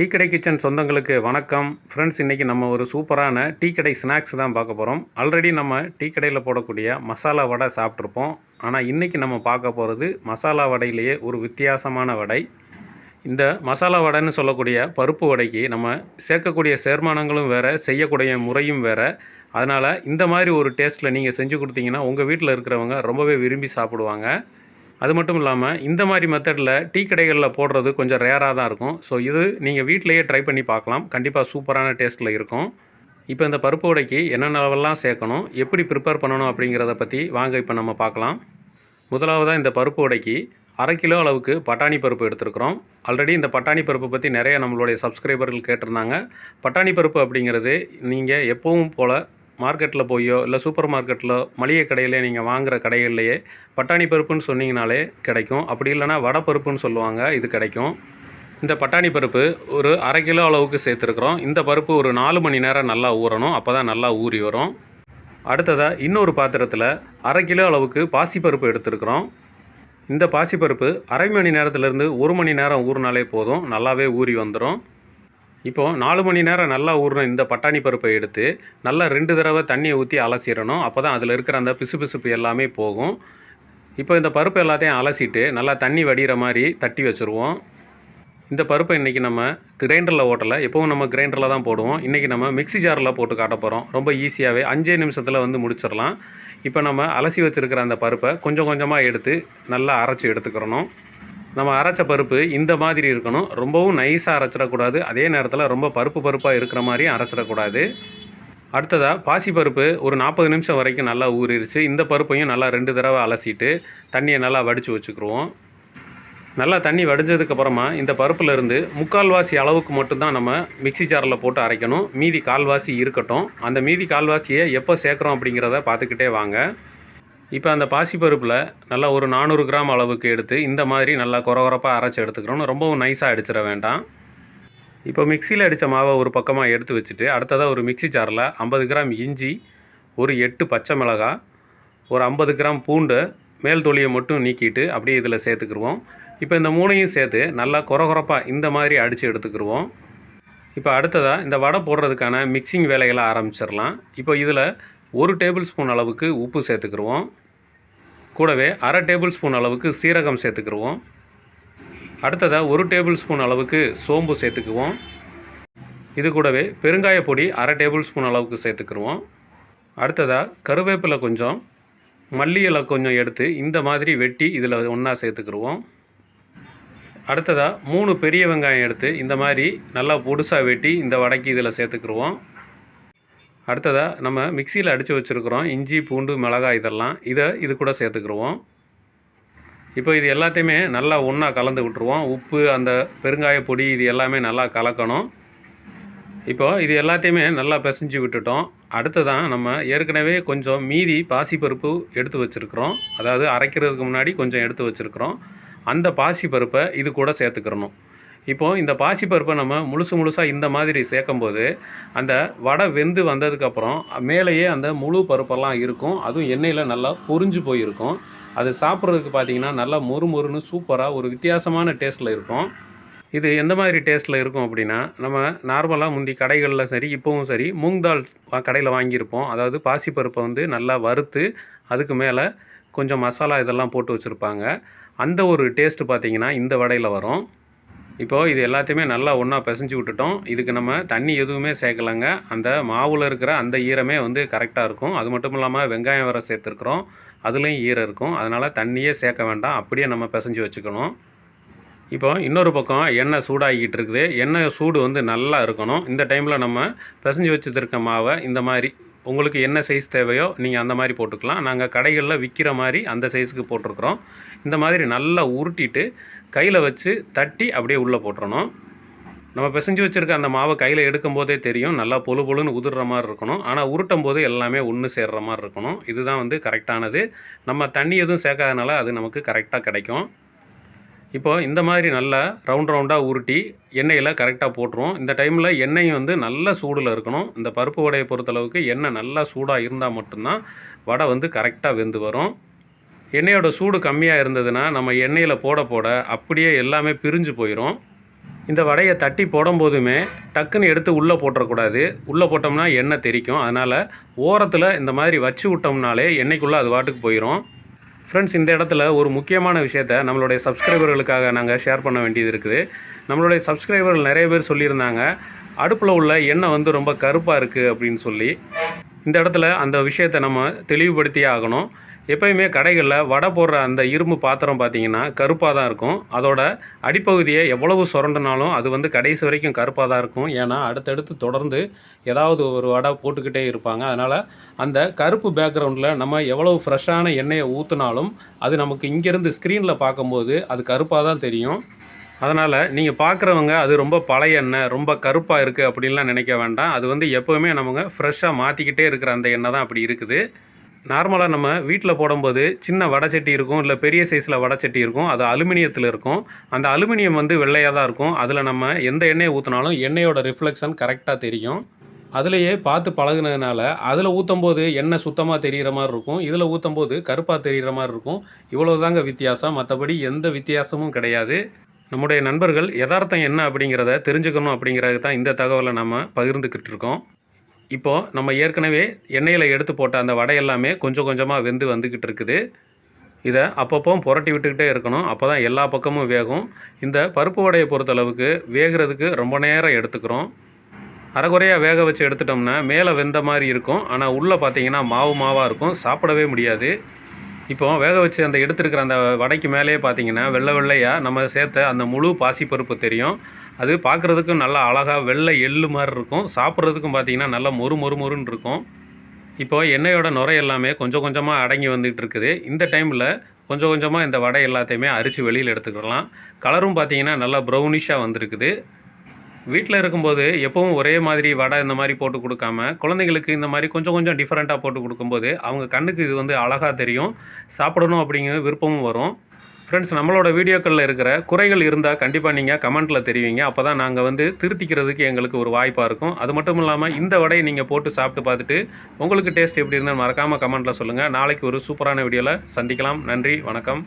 Tea கடை kitchen சொந்தங்களுக்கு வணக்கம். ஃப்ரெண்ட்ஸ் இன்றைக்கி நம்ம ஒரு சூப்பரான டீ கடை ஸ்நாக்ஸ் தான் பார்க்க போகிறோம் ஆல்ரெடி நம்ம டீ கடையில் போடக்கூடிய மசாலா வடை சாப்பிட்ருப்போம் ஆனால் இன்றைக்கி நம்ம பார்க்க போகிறது மசாலா வடையிலேயே ஒரு வித்தியாசமான வடை. இந்த மசாலா வடைன்னு சொல்லக்கூடிய பருப்பு வடைக்கு நம்ம சேர்க்கக்கூடிய சேர்மானங்களும் வேறு செய்யக்கூடிய முறையும் வேறு. அதனால் இந்த மாதிரி ஒரு டேஸ்ட்டில் நீங்கள் செஞ்சு கொடுத்தீங்கன்னா உங்கள் வீட்டில் இருக்கிறவங்க ரொம்பவே விரும்பி சாப்பிடுவாங்க. அது மட்டும் இல்லாமல் இந்த மாதிரி மெத்தடில் டீ கடைகளில் போடுறது கொஞ்சம் ரேராக தான் இருக்கும். ஸோ இது நீங்கள் வீட்டிலையே ட்ரை பண்ணி பார்க்கலாம். கண்டிப்பாக சூப்பரான டேஸ்ட்டில் இருக்கும். இப்போ இந்த பருப்பு உடைக்கு என்னென்ன அளவெல்லாம் சேர்க்கணும் எப்படி ப்ரிப்பேர் பண்ணணும் அப்படிங்கிறத பற்றி வாங்க இப்போ நம்ம பார்க்கலாம். முதலாவதாக இந்த பருப்பு உடைக்கு அரை கிலோ அளவுக்கு பட்டாணி பருப்பு எடுத்துருக்குறோம். ஆல்ரெடி இந்த பட்டாணி பருப்பு பற்றி நிறைய நம்மளுடைய சப்ஸ்கிரைபர்கள் கேட்டிருந்தாங்க. பட்டாணி பருப்பு அப்படிங்கிறது நீங்கள் எப்பவும் போல் மார்க்கெட்டில் போயோ இல்லை சூப்பர் மார்க்கெட்டில் மளிகை கடையிலே நீங்கள் வாங்குகிற கடைகள்லையே பட்டாணி பருப்புன்னு சொன்னீங்கனாலே கிடைக்கும். அப்படி இல்லைனா வடை பருப்புன்னு சொல்லுவாங்க இது கிடைக்கும். இந்த பட்டாணி பருப்பு ஒரு அரை கிலோ அளவுக்கு சேர்த்துருக்குறோம். இந்த பருப்பு ஒரு நாலு மணி நேரம் நல்லா ஊறணும் அப்போ தான் நல்லா ஊறி வரும். அடுத்ததாக இன்னொரு பாத்திரத்தில் அரை கிலோ அளவுக்கு பாசிப்பருப்பு எடுத்துருக்குறோம். இந்த பாசிப்பருப்பு அரை மணி நேரத்துலேருந்து ஒரு மணி நேரம் ஊறினாலே போதும் நல்லாவே ஊறி வந்துடும் இப்போது நாலு மணி நேரம் நல்லா ஊறின இந்த பட்டாணி பருப்பை எடுத்து நல்லா ரெண்டு தடவை தண்ணியை ஊற்றி அலசிடணும். அப்போ தான் அதில் இருக்கிற அந்த பிசுபிசுப்பு எல்லாமே போகும். இப்போ இந்த பருப்பு எல்லாத்தையும் அலசிட்டு நல்லா தண்ணி வடிகிற மாதிரி தட்டி வச்சுருவோம். இந்த பருப்பை இன்றைக்கி நம்ம கிரைண்டரில் ஓட்டலை. எப்பவும் நம்ம கிரைண்டரில் தான் போடுவோம். இன்றைக்கி நம்ம மிக்ஸி ஜாரில் போட்டு காட்ட போகிறோம் ரொம்ப ஈஸியாகவே அஞ்சே நிமிஷத்தில் வந்து முடிச்சிடலாம். இப்போ நம்ம அலசி வச்சுருக்கிற அந்த பருப்பை கொஞ்சம் கொஞ்சமாக எடுத்து நல்லா அரைச்சி எடுத்துக்கிறணும். நம்ம அரைச்ச பருப்பு இந்த மாதிரி இருக்கணும். ரொம்பவும் நைஸாக அரைச்சிடக்கூடாது. அதே நேரத்தில் ரொம்ப பருப்பு பருப்பாக இருக்கிற மாதிரியும் அரைச்சிடக்கூடாது. அடுத்ததாக பாசிப்பருப்பு ஒரு நாற்பது நிமிஷம் வரைக்கும் நல்லா ஊறிடுச்சு இந்த பருப்பையும் நல்லா ரெண்டு தடவை அலசிட்டு தண்ணியை நல்லா வடித்து வச்சுக்கிருவோம். நல்லா தண்ணி வடிஞ்சதுக்கப்புறமா இந்த பருப்புலேருந்து முக்கால்வாசி அளவுக்கு மட்டும்தான் நம்ம மிக்ஸி ஜாரில் போட்டு அரைக்கணும். மீதி கால்வாசி இருக்கட்டும். அந்த மீதி கால்வாசியை எப்போ சேர்க்குறோம் அப்படிங்கிறத பார்த்துக்கிட்டே வாங்க. இப்போ அந்த பாசிப்பருப்பில் நல்லா ஒரு நானூறு கிராம் அளவுக்கு எடுத்து இந்த மாதிரி நல்லா குறகுறப்பாக அரைச்சி எடுத்துக்கிறோம் ரொம்பவும் நைஸாக அடிச்சிட வேண்டாம். இப்போ மிக்சியில் அடித்த மாவை ஒரு பக்கமாக எடுத்து வச்சுட்டு அடுத்ததாக ஒரு மிக்ஸி ஜாரில் ஐம்பது கிராம் இஞ்சி ஒரு எட்டு பச்சை மிளகாய் ஒரு ஐம்பது கிராம் பூண்டு மேல் தொலியை மட்டும் நீக்கிட்டு அப்படியே இதில் சேர்த்துக்கிருவோம். இப்போ இந்த மூணையும் சேர்த்து நல்லா குறகுறப்பாக இந்த மாதிரி அடித்து எடுத்துக்கிருவோம். இப்போ அடுத்ததாக இந்த வடை போடுறதுக்கான மிக்சிங் வேலைகளை ஆரம்பிச்சிடலாம். இப்போ இதில் ஒரு டேபிள் ஸ்பூன் அளவுக்கு உப்பு சேர்த்துக்குருவோம். கூடவே அரை டேபிள் ஸ்பூன் அளவுக்கு சீரகம் சேர்த்துக்கிடுவோம் அடுத்ததாக ஒரு டேபிள் ஸ்பூன் அளவுக்கு சோம்பு சேர்த்துக்குவோம். இது கூடவே பெருங்காய பொடி அரை டேபிள் ஸ்பூன் அளவுக்கு சேர்த்துக்கிடுவோம் அடுத்ததாக கருவேப்பிலை கொஞ்சம் மல்லி இலை கொஞ்சம் எடுத்து இந்த மாதிரி வெட்டி இதில் ஒன்றா சேர்த்துக்கிடுவோம் அடுத்ததாக மூணு பெரிய வெங்காயம் எடுத்து இந்த மாதிரி நல்லா பொடுசாக வெட்டி இந்த வடைக்கு இதில் சேர்த்துக்கிடுவோம் அடுத்ததாக நம்ம மிக்சியில் அடித்து வச்சுருக்குறோம். இஞ்சி பூண்டு மிளகாய் இதெல்லாம். இதை இது கூட சேர்த்துக்கிருவோம். இப்போ இது எல்லாத்தையுமே நல்லா ஒன்றா கலந்து விட்டுருவோம். உப்பு அந்த பெருங்காய பொடி இது எல்லாமே நல்லா கலக்கணும். இப்போ இது எல்லாத்தையுமே நல்லா பிசைஞ்சு விட்டுட்டோம். அடுத்ததான் நம்ம ஏற்கனவே கொஞ்சம் மீதி பாசிப்பருப்பு எடுத்து வச்சுருக்குறோம். அதாவது அரைக்கிறதுக்கு முன்னாடி கொஞ்சம் எடுத்து வச்சுருக்குறோம். அந்த பாசிப்பருப்பை இது கூட சேர்த்துக்கிறணும் இப்போது இந்த பாசிப்பருப்பை நம்ம முழுசு முழுசாக இந்த மாதிரி சேர்க்கும்போது அந்த வடை வெந்து வந்ததுக்கப்புறம் மேலேயே அந்த முழு பருப்பெல்லாம் இருக்கும். அதுவும் எண்ணெயில் நல்லா பொறிஞ்சு போயிருக்கும். அது சாப்பிட்றதுக்கு பார்த்தீங்கன்னா நல்லா மொறு மொறுன்னு சூப்பராக ஒரு வித்தியாசமான டேஸ்ட்டில் இருக்கும். இது எந்த மாதிரி டேஸ்ட்டில் இருக்கும் அப்படின்னா நம்ம நார்மலாக முந்தி கடைகளில் சரி இப்போவும் சரி மூங் தால் கடையில் வாங்கியிருப்போம். அதாவது பாசிப்பருப்பை வந்து நல்லா வறுத்து அதுக்கு மேலே கொஞ்சம் மசாலா இதெல்லாம் போட்டு வச்சுருப்பாங்க. அந்த ஒரு டேஸ்ட்டு பார்த்தீங்கன்னா இந்த வடையில் வரும். இப்போது இது எல்லாத்தையுமே நல்லா ஒன்றா பிசைஞ்சு விட்டுட்டோம். இதுக்கு நம்ம தண்ணி எதுவுமே சேர்க்கலைங்க. அந்த மாவில் இருக்கிற அந்த ஈரமே வந்து கரெக்டாக இருக்கும். அது மட்டும் இல்லாமல் வெங்காயம் வர சேர்த்துருக்குறோம். அதுலேயும் ஈரம் இருக்கும். அதனால் தண்ணியே சேர்க்க வேண்டாம். அப்படியே நம்ம பிசைஞ்சு வச்சுக்கணும். இப்போ இன்னொரு பக்கம் எண்ணெய் சூடாகிக்கிட்டு இருக்குது. எண்ணெய் சூடு வந்து நல்லா இருக்கணும். இந்த டைமில் நம்ம பிசைஞ்சு வச்சுருக்க மாவை இந்த மாதிரி உங்களுக்கு என்ன சைஸ் தேவையோ நீங்கள் அந்த மாதிரி போட்டுக்கலாம். நாங்கள் கடைகளில் விற்கிற மாதிரி அந்த சைஸுக்கு போட்டிருக்குறோம். இந்த மாதிரி நல்லா உருட்டிட்டு கையில் வச்சு தட்டி அப்படியே உள்ளே போட்டுறணும். நம்ம பிசைஞ்சு வச்சுருக்க அந்த மாவை கையில் எடுக்கும் போதே தெரியும். நல்லா பொழு பொழுன்னு உதிர்ற மாதிரி இருக்கணும். ஆனால் உருட்டும் போது எல்லாமே ஒன்று சேர்ற மாதிரி இருக்கணும். இதுதான் வந்து கரெக்டானது நம்ம தண்ணி எதுவும் சேர்க்காதனால அது நமக்கு கரெக்டாக கிடைக்கும். இப்போது இந்த மாதிரி நல்லா ரவுண்ட் ரவுண்டாக உருட்டி எண்ணெயில் கரெக்டாக போட்டுருவோம். இந்த டைமில் எண்ணெய் வந்து நல்ல சூடில் இருக்கணும். இந்த பருப்பு வடையை பொறுத்தளவுக்கு எண்ணெய் நல்லா சூடாக இருந்தால் மட்டும்தான் வடை வந்து கரெக்டாக வெந்து வரும். எண்ணெயோட சூடு கம்மியாக இருந்ததுன்னா நம்ம எண்ணெயில் போட போட அப்படியே எல்லாமே பிரிஞ்சு போயிடும் இந்த வடையை தட்டி போடும்போதுமே டக்குன்னு எடுத்து உள்ளே போட்டுறக்கூடாது. உள்ளே போட்டோம்னா எண்ணெய் தெறிக்கும். அதனால் ஓரத்தில் இந்த மாதிரி வச்சு விட்டோம்னாலே எண்ணெய்க்குள்ளே அது வாட்டுக்கு போயிடும் ஃப்ரெண்ட்ஸ் இந்த இடத்துல ஒரு முக்கியமான விஷயத்த நம்மளுடைய சப்ஸ்கிரைபர்களுக்காக நாங்கள் ஷேர் பண்ண வேண்டியது இருக்குது. நம்மளுடைய சப்ஸ்கிரைபர்கள் நிறைய பேர் சொல்லியிருந்தாங்க. அடுப்பில் உள்ள எண்ணெய் வந்து ரொம்ப கருப்பாக இருக்குது அப்படின்னு சொல்லி. இந்த இடத்துல அந்த விஷயத்தை நம்ம தெளிவுபடுத்தியே ஆகணும். எப்பயுமே கடைகளில் வடை போடுற அந்த இரும்பு பாத்திரம் பார்த்தீங்கன்னா கருப்பாக தான் இருக்கும். அதோட அடிப்பகுதியை எவ்வளவு சுரண்டினாலும் அது வந்து கடைசி வரைக்கும் கருப்பாக தான் இருக்கும். ஏன்னா அடுத்தடுத்து தொடர்ந்து ஏதாவது ஒரு வடை போட்டுக்கிட்டே இருப்பாங்க. அதனால் அந்த கருப்பு பேக்ரவுண்டில் நம்ம எவ்வளவு ஃப்ரெஷ்ஷான எண்ணெயை ஊற்றினாலும் அது நமக்கு இங்கேருந்து ஸ்க்ரீனில் பார்க்கும்போது அது கருப்பாக தான் தெரியும். அதனால் நீங்கள் பார்க்குறவங்க அது ரொம்ப பழைய எண்ணெய் ரொம்ப கருப்பாக இருக்குது அப்படின்லாம் நினைக்க வேண்டாம். அது வந்து எப்போவுமே நமக்கு ஃப்ரெஷ்ஷாக மாற்றிக்கிட்டே இருக்கிற அந்த எண்ணெய் தான் அப்படி இருக்குது. நார்மலாக நம்ம வீட்டில் போடும்போது சின்ன வடைச்சட்டி இருக்கும் இல்லை பெரிய சைஸில் வடைச்சட்டி இருக்கும். அது அலுமினியத்தில் இருக்கும். அந்த அலுமினியம் வந்து வெள்ளையாக தான் இருக்கும். அதில் நம்ம எந்த எண்ணெயை ஊற்றினாலும் எண்ணெயோட ரிஃப்ளெக்ஷன் கரெக்டாக தெரியும். அதுலேயே பார்த்து பழகுனதுனால அதில் ஊற்றும் போது எண்ணெய் சுத்தமாக தெரிகிற மாதிரி இருக்கும். இதில் ஊற்றும் போது கருப்பாக தெரிகிற மாதிரி இருக்கும். இவ்வளவுதாங்க வித்தியாசம். மற்றபடி எந்த வித்தியாசமும் கிடையாது. நம்முடைய நண்பர்கள் யதார்த்தம் என்ன அப்படிங்கிறத தெரிஞ்சுக்கணும் அப்படிங்கிறது தான் இந்த தகவலை நம்ம பகிர்ந்துக்கிட்டு இருக்கோம். இப்போது நம்ம ஏற்கனவே எண்ணெயில் எடுத்து போட்ட அந்த வடை எல்லாமே கொஞ்சம் கொஞ்சமாக வெந்து வந்துக்கிட்டு இருக்குது. இதை அப்பப்போ புரட்டி விட்டுக்கிட்டே இருக்கணும். அப்போ தான் எல்லா பக்கமும் வேகும். இந்த பருப்பு வடையை பொறுத்தளவுக்கு வேகிறதுக்கு ரொம்ப நேரம் எடுத்துக்கிறோம். அரைகுறையாக வேக வச்சு எடுத்துட்டோம்னா மேலே வெந்த மாதிரி இருக்கும். ஆனால் உள்ளே பார்த்தீங்கன்னா மாவு மாவாக இருக்கும். சாப்பிடவே முடியாது. இப்போ வேக வச்சு அந்த எடுத்துருக்கிற அந்த வடைக்கு மேலேயே பார்த்தீங்கன்னா வெள்ளை வெள்ளையாக நம்ம சேர்த்த அந்த முழு பாசிப்பருப்பு தெரியும். அது பார்க்குறதுக்கும் நல்லா அழகாக வெள்ளை எள்ளு மாதிரி இருக்கும். சாப்பிட்றதுக்கும் பார்த்தீங்கன்னா நல்லா மொறு மொறு மொறுன்னு இருக்கும். இப்போ எண்ணெயோட நுரை எல்லாமே கொஞ்சம் கொஞ்சமாக அடங்கி வந்துகிட்டு இருக்குது. இந்த டைமில் கொஞ்சம் கொஞ்சமாக இந்த வடை எல்லாத்தையுமே அரிச்சு வெளியில் எடுத்துக்கலாம். கலரும் பார்த்தீங்கன்னா நல்லா ப்ரௌனிஷாக வந்திருக்குது. வீட்டில் இருக்கும்போது எப்பவும் ஒரே மாதிரி வடை இந்த மாதிரி போட்டு கொடுக்காம குழந்தைங்களுக்கு இந்த மாதிரி கொஞ்சம் கொஞ்சம் டிஃப்ரெண்ட்டாக போட்டு கொடுக்கும்போது அவங்க கண்ணுக்கு இது வந்து அழகாக தெரியும். சாப்பிடணும் அப்படிங்கிற விருப்பமும் வரும். ஃப்ரெண்ட்ஸ் நம்மளோட வீடியோக்களில் இருக்கிற குறைகள் இருந்தால் கண்டிப்பாக நீங்கள் கமெண்ட்டில் தெரிவிங்க. அப்போ தான் நாங்கள் வந்து திருத்திக்கிறதுக்கு எங்களுக்கு ஒரு வாய்ப்பாக இருக்கும். அது மட்டும் இல்லாமல் இந்த வடையை நீங்கள் போட்டு சாப்பிட்டு பார்த்துட்டு உங்களுக்கு டேஸ்ட் எப்படி இருந்தால் மறக்காமல் கமெண்ட்டில் சொல்லுங்கள் நாளைக்கு ஒரு சூப்பரான வீடியோவில் சந்திக்கலாம். நன்றி வணக்கம்.